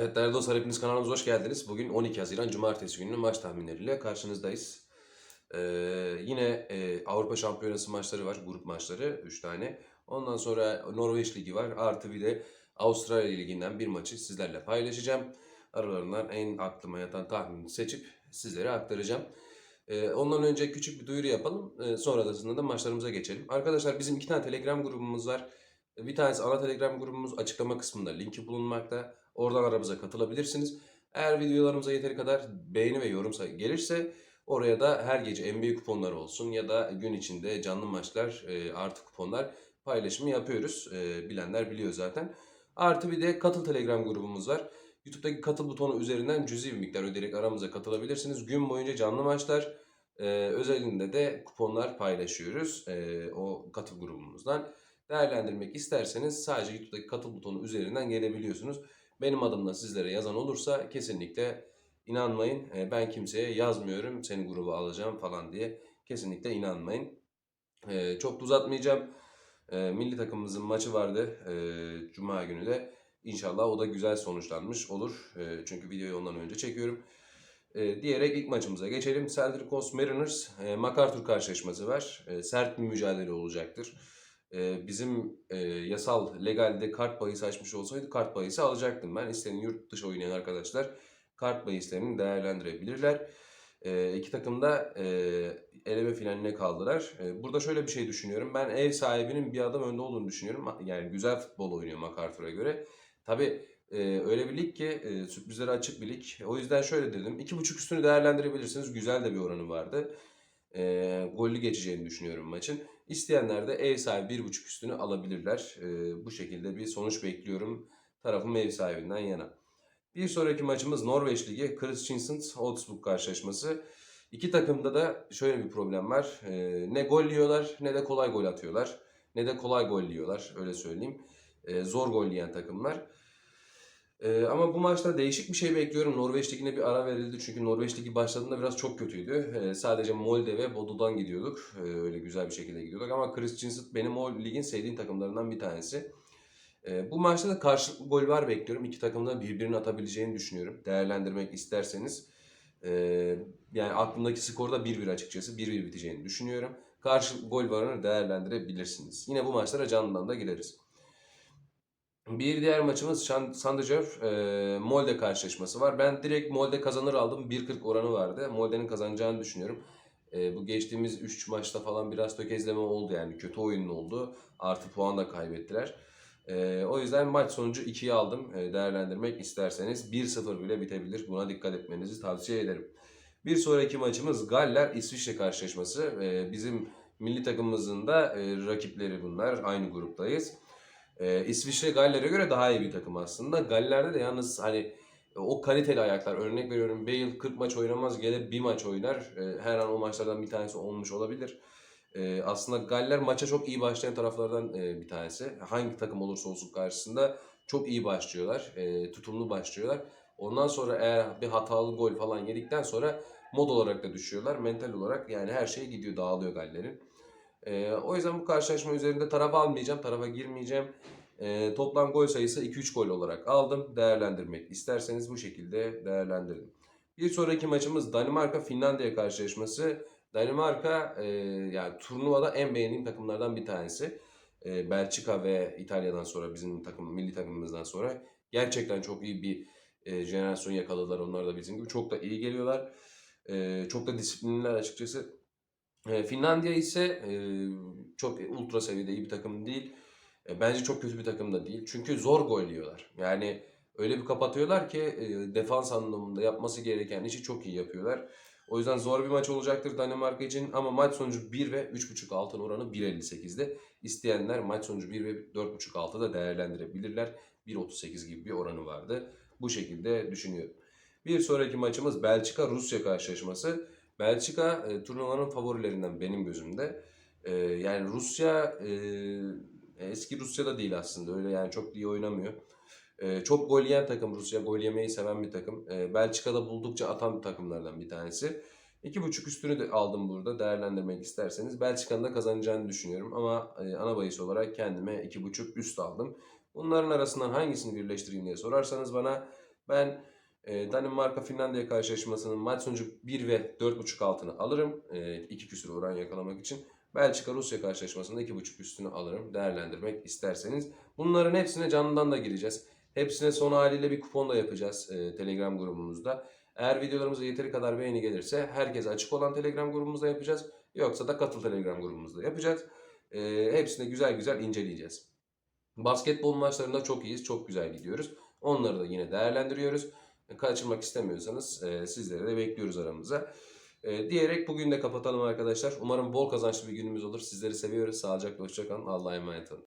Evet değerli dostlar hepiniz kanalımıza hoş geldiniz. Bugün 12 Haziran Cumartesi gününün maç tahminleriyle karşınızdayız. Ee, yine e, Avrupa Şampiyonası maçları var, grup maçları 3 tane. Ondan sonra Norveç Ligi var. Artı bir de Avustralya Ligi'nden bir maçı sizlerle paylaşacağım. Aralarından en aklıma yatan tahmini seçip sizlere aktaracağım. Ee, ondan önce küçük bir duyuru yapalım. Ee, sonrasında da maçlarımıza geçelim. Arkadaşlar bizim iki tane Telegram grubumuz var. Bir tanesi ana Telegram grubumuz açıklama kısmında linki bulunmakta. Oradan aramıza katılabilirsiniz. Eğer videolarımıza yeteri kadar beğeni ve yorum gelirse oraya da her gece NBA kuponları olsun ya da gün içinde canlı maçlar e, artı kuponlar paylaşımı yapıyoruz. E, bilenler biliyor zaten. Artı bir de katıl Telegram grubumuz var. YouTube'daki katıl butonu üzerinden cüzi bir miktar ödeyerek aramıza katılabilirsiniz. Gün boyunca canlı maçlar e, özelinde de kuponlar paylaşıyoruz e, o katıl grubumuzdan. Değerlendirmek isterseniz sadece YouTube'daki katıl butonu üzerinden gelebiliyorsunuz. Benim adımla sizlere yazan olursa kesinlikle inanmayın. E, Ben kimseye yazmıyorum seni gruba alacağım falan diye. Kesinlikle inanmayın. E, Çok da uzatmayacağım. E, Milli takımımızın maçı vardı Cuma günü de. İnşallah o da güzel sonuçlanmış olur. Çünkü videoyu ondan önce çekiyorum. Diyerek ilk maçımıza geçelim. Celtic Coast Mariners e, MacArthur karşılaşması var. Sert bir mücadele olacaktır. E, bizim e, yasal legalde kart bahisi açmış olsaydı kart bahisi alacaktım ben. İsteyen yurt dışı oynayan arkadaşlar kart bahislerini değerlendirebilirler. E, iki takım da e, eleme finaline kaldılar. E, burada şöyle bir şey düşünüyorum. Ben ev sahibinin bir adım önde olduğunu düşünüyorum. Yani güzel futbol oynuyor MacArthur'a göre. Tabi e, öyle bir lig ki e, sürprizlere açık bir lig. O yüzden şöyle dedim. 2.5 üstünü değerlendirebilirsiniz. Güzel de bir oranı vardı. E, gollü geçeceğini düşünüyorum maçın. İsteyenler de ev sahibi 1.5 üstünü alabilirler. E, bu şekilde bir sonuç bekliyorum. Tarafım ev sahibinden yana. Bir sonraki maçımız Norveç Ligi Kristiansand Augsburg karşılaşması. İki takımda da şöyle bir problem var. E, ne gol yiyorlar ne de kolay gol atıyorlar. Ne de kolay gol yiyorlar öyle söyleyeyim. E, zor gol yiyen takımlar. Ee, ama bu maçta değişik bir şey bekliyorum. Norveç Ligi'ne bir ara verildi çünkü Norveç Ligi başladığında biraz çok kötüydü. Ee, sadece Molde ve Bodo'dan gidiyorduk. Ee, öyle güzel bir şekilde gidiyorduk ama Kristiansand benim o ligin sevdiğim takımlarından bir tanesi. Ee, bu maçta da karşılıklı gol var bekliyorum. İki takım da birbirini atabileceğini düşünüyorum. Değerlendirmek isterseniz. Ee, yani aklımdaki skorda 1-1 açıkçası. 1-1 biteceğini düşünüyorum. Karşılıklı gol varını değerlendirebilirsiniz. Yine bu maçlara canlıdan da gideriz. Bir diğer maçımız Sandefjord e, Molde karşılaşması var. Ben direkt Molde kazanır aldım. 1.40 oranı vardı. Molde'nin kazanacağını düşünüyorum. E, bu geçtiğimiz 3 maçta falan biraz tökezleme oldu yani. Kötü oyun oldu. Artı puan da kaybettiler. E, o yüzden maç sonucu 2'yi aldım. E, değerlendirmek isterseniz 1-0 bile bitebilir. Buna dikkat etmenizi tavsiye ederim. Bir sonraki maçımız Galler İsviçre karşılaşması. E, bizim milli takımımızın da e, rakipleri bunlar. Aynı gruptayız. Ee, İsviçre Galler'e göre daha iyi bir takım aslında. Galler'de de yalnız hani o kaliteli ayaklar. Örnek veriyorum Bale 40 maç oynamaz gelir bir maç oynar. Ee, her an o maçlardan bir tanesi olmuş olabilir. Ee, aslında Galler maça çok iyi başlayan taraflardan e, bir tanesi. Hangi takım olursa olsun karşısında çok iyi başlıyorlar. E, tutumlu başlıyorlar. Ondan sonra eğer bir hatalı gol falan yedikten sonra mod olarak da düşüyorlar. Mental olarak yani her şey gidiyor dağılıyor Galler'in. Ee, o yüzden bu karşılaşma üzerinde taraf almayacağım, tarafa girmeyeceğim. Ee, toplam gol sayısı 2-3 gol olarak aldım. Değerlendirmek isterseniz bu şekilde değerlendirin. Bir sonraki maçımız Danimarka-Finlandiya karşılaşması. Danimarka e, yani turnuvada en beğendiğim takımlardan bir tanesi. E, Belçika ve İtalya'dan sonra bizim takım milli takımımızdan sonra gerçekten çok iyi bir e, jenerasyon yakaladılar. Onlar da bizim gibi çok da iyi geliyorlar. E, çok da disiplinliler açıkçası. E, Finlandiya ise e, çok ultra seviyede iyi bir takım değil. E, bence çok kötü bir takım da değil. Çünkü zor gol yiyorlar. Yani öyle bir kapatıyorlar ki e, defans anlamında yapması gereken işi çok iyi yapıyorlar. O yüzden zor bir maç olacaktır Danimarka için ama maç sonucu 1 ve 3.5 altın oranı 1.58'de. İsteyenler maç sonucu 1 ve 4.5 altı da değerlendirebilirler. 1.38 gibi bir oranı vardı. Bu şekilde düşünüyorum. Bir sonraki maçımız Belçika-Rusya karşılaşması. Belçika e, turnuvanın favorilerinden benim gözümde. E, yani Rusya e, eski Rusya da değil aslında. Öyle yani çok iyi oynamıyor. E, çok gol yiyen takım Rusya. Gol yemeyi seven bir takım. E, Belçika'da buldukça atan takımlardan bir tanesi. 2.5 üstünü de aldım burada değerlendirmek isterseniz. Belçika'nın da kazanacağını düşünüyorum ama e, ana bahis olarak kendime 2.5 üst aldım. Bunların arasından hangisini birleştireyim diye sorarsanız bana Ben Danimarka Finlandiya karşılaşmasının maç sonucu 1 ve 4.5 altını alırım. E, 2 küsur oran yakalamak için. Belçika Rusya karşılaşmasında 2.5 üstünü alırım değerlendirmek isterseniz. Bunların hepsine canlıdan da gireceğiz. Hepsine son haliyle bir kupon da yapacağız e, Telegram grubumuzda. Eğer videolarımıza yeteri kadar beğeni gelirse herkese açık olan Telegram grubumuzda yapacağız. Yoksa da katıl Telegram grubumuzda yapacağız. E, hepsini güzel güzel inceleyeceğiz. Basketbol maçlarında çok iyiyiz. Çok güzel gidiyoruz. Onları da yine değerlendiriyoruz. Kaçırmak istemiyorsanız e, sizleri de bekliyoruz aramıza. E, diyerek bugün de kapatalım arkadaşlar. Umarım bol kazançlı bir günümüz olur. Sizleri seviyoruz. Sağlıcakla hoşçakalın. Allah'a emanet olun.